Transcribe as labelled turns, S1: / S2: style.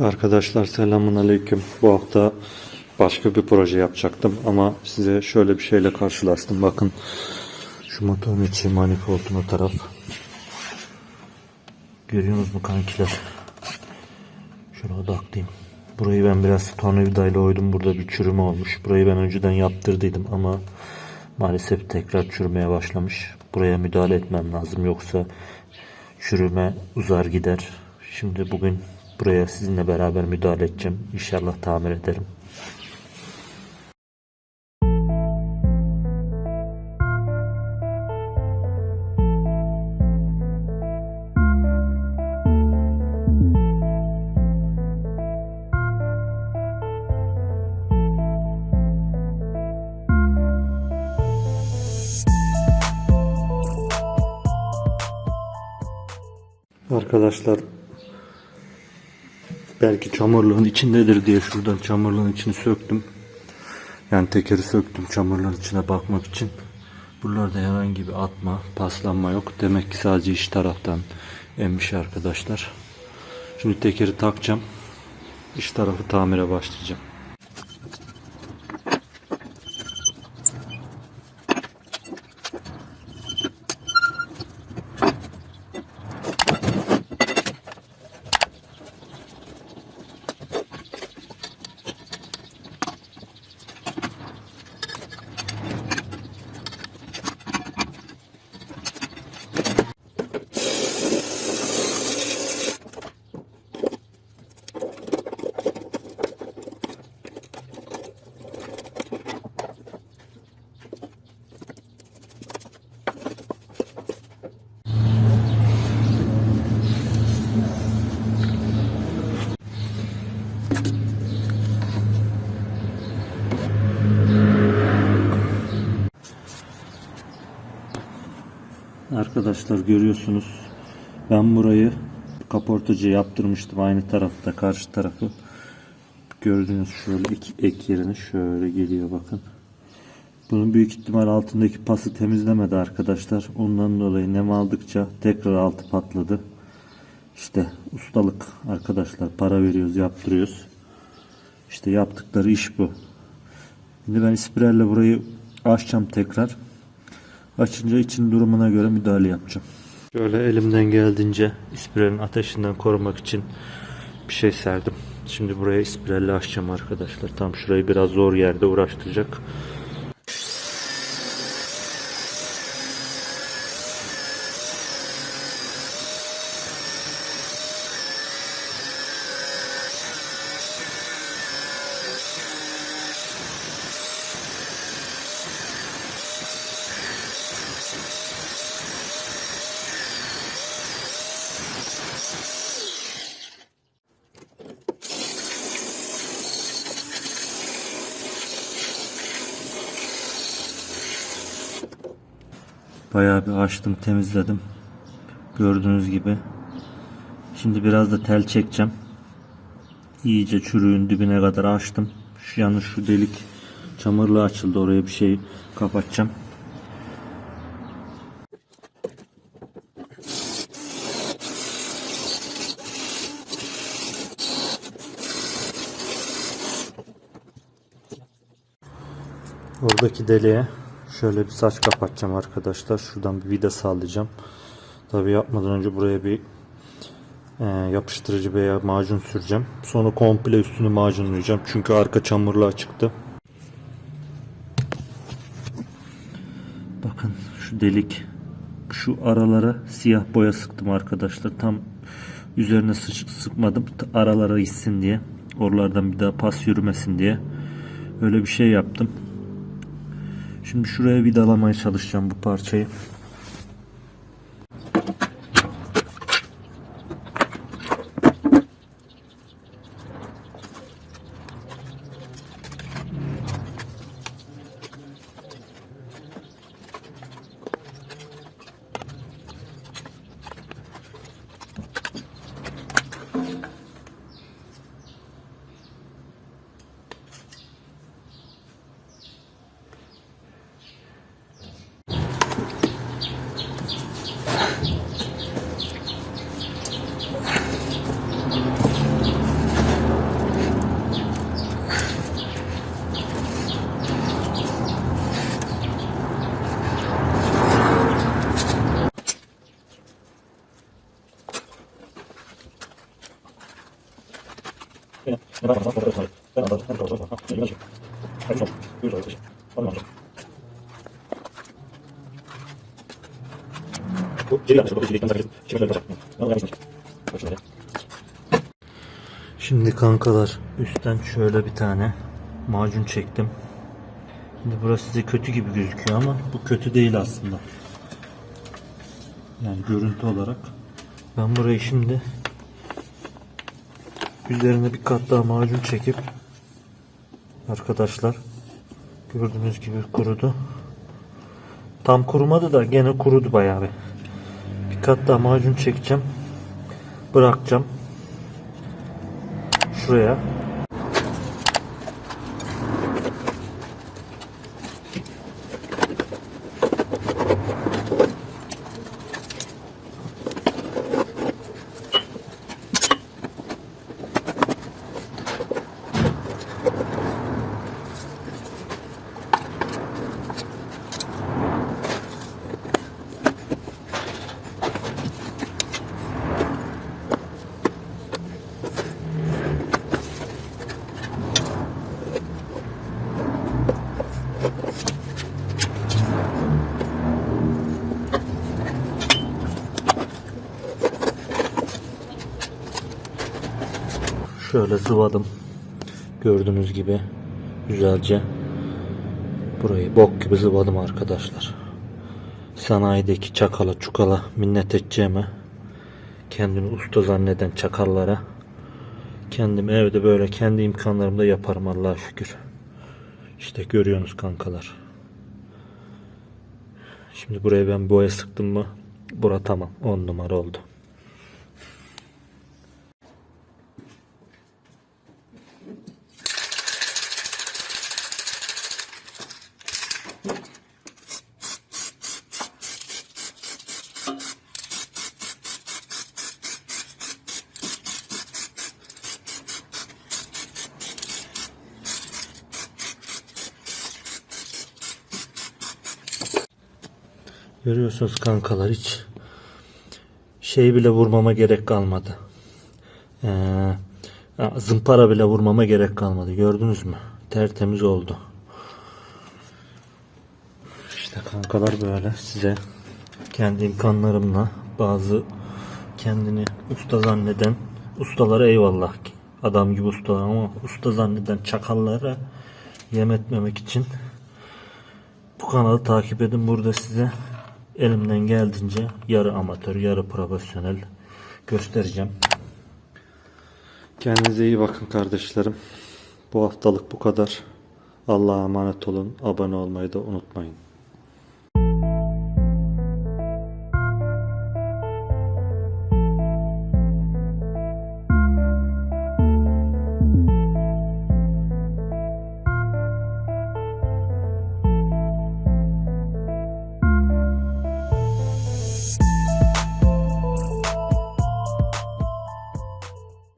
S1: Arkadaşlar selamun aleyküm. Bu hafta başka bir proje yapacaktım ama size şöyle bir şeyle karşılaştım. Bakın şu motorun içi manifoldun o taraf. Görüyorsunuz mu kankiler? Şuna odaklayayım. Burayı ben biraz tornavidayla oydum. Burada bir çürüme olmuş. Burayı ben önceden yaptırdıydım ama maalesef tekrar çürümeye başlamış. Buraya müdahale etmem lazım yoksa çürüme uzar gider. Şimdi bugün buraya sizinle beraber müdahale edeceğim. İnşallah tamir ederim. Arkadaşlar belki çamurluğun içindedir diye şuradan çamurluğun içini söktüm. Yani tekeri söktüm çamurluğun içine bakmak için. Buralarda herhangi bir atma, paslanma yok. Demek ki sadece iç taraftan emmiş arkadaşlar. Şimdi tekeri takacağım. İç tarafı tamire başlayacağım. Arkadaşlar görüyorsunuz. Ben burayı kaportacı yaptırmıştım aynı tarafta karşı tarafı. Gördüğünüz şöyle iki ek yerine şöyle geliyor bakın. Bunun büyük ihtimal altındaki pası temizlemedi arkadaşlar. Ondan dolayı nem aldıkça tekrar altı patladı. İşte ustalık arkadaşlar para veriyoruz yaptırıyoruz. İşte yaptıkları iş bu. Şimdi ben ispirelle burayı açacağım tekrar. Açınca için durumuna göre müdahale yapacağım. Şöyle elimden geldiğince ispirenin ateşinden korumak için bir şey serdim. Şimdi buraya ispirelle açacağım arkadaşlar. Tam şurayı biraz zor yerde uğraştıracak. Bayağı bir açtım temizledim. Gördüğünüz gibi. Şimdi biraz da tel çekeceğim. İyice çürüğün dibine kadar açtım. Şu yalnız şu delik çamurlu açıldı. Oraya bir şey kapatacağım. Oradaki deliğe şöyle bir saç kapatacağım arkadaşlar. Şuradan bir vida sağlayacağım. Tabi yapmadan önce buraya bir e, yapıştırıcı veya macun süreceğim. Sonra komple üstünü macunlayacağım. Çünkü arka çamurluğa çıktı. Bakın şu delik şu aralara siyah boya sıktım arkadaşlar. Tam üzerine sıç, sıkmadım. Aralara gitsin diye. Oralardan bir daha pas yürümesin diye. Öyle bir şey yaptım. Şimdi şuraya vidalamaya çalışacağım bu parçayı. Şimdi kankalar üstten şöyle bir tane macun çektim. Şimdi burası size kötü gibi gözüküyor ama bu kötü değil aslında. Yani görüntü olarak. Ben burayı şimdi üzerine bir kat daha macun çekip arkadaşlar gördüğünüz gibi kurudu. Tam kurumadı da gene kurudu bayağı bir. Bir kat daha macun çekeceğim. Bırakacağım. Şuraya. Şöyle sıvadım. Gördüğünüz gibi güzelce burayı bok gibi sıvadım arkadaşlar. Sanayideki çakala çukala minnet edeceğime kendini usta zanneden çakallara kendim evde böyle kendi imkanlarımda yaparım Allah'a şükür. İşte görüyorsunuz kankalar. Şimdi buraya ben boya sıktım mı bura tamam 10 numara oldu. Görüyorsunuz kankalar hiç şey bile vurmama gerek kalmadı. Ee, zımpara bile vurmama gerek kalmadı. Gördünüz mü? Tertemiz oldu. İşte kankalar böyle size kendi imkanlarımla bazı kendini usta zanneden ustalara eyvallah ki. Adam gibi usta ama usta zanneden çakallara yem etmemek için bu kanalı takip edin. Burada size elimden geldiğince yarı amatör, yarı profesyonel göstereceğim. Kendinize iyi bakın kardeşlerim. Bu haftalık bu kadar. Allah'a emanet olun. Abone olmayı da unutmayın.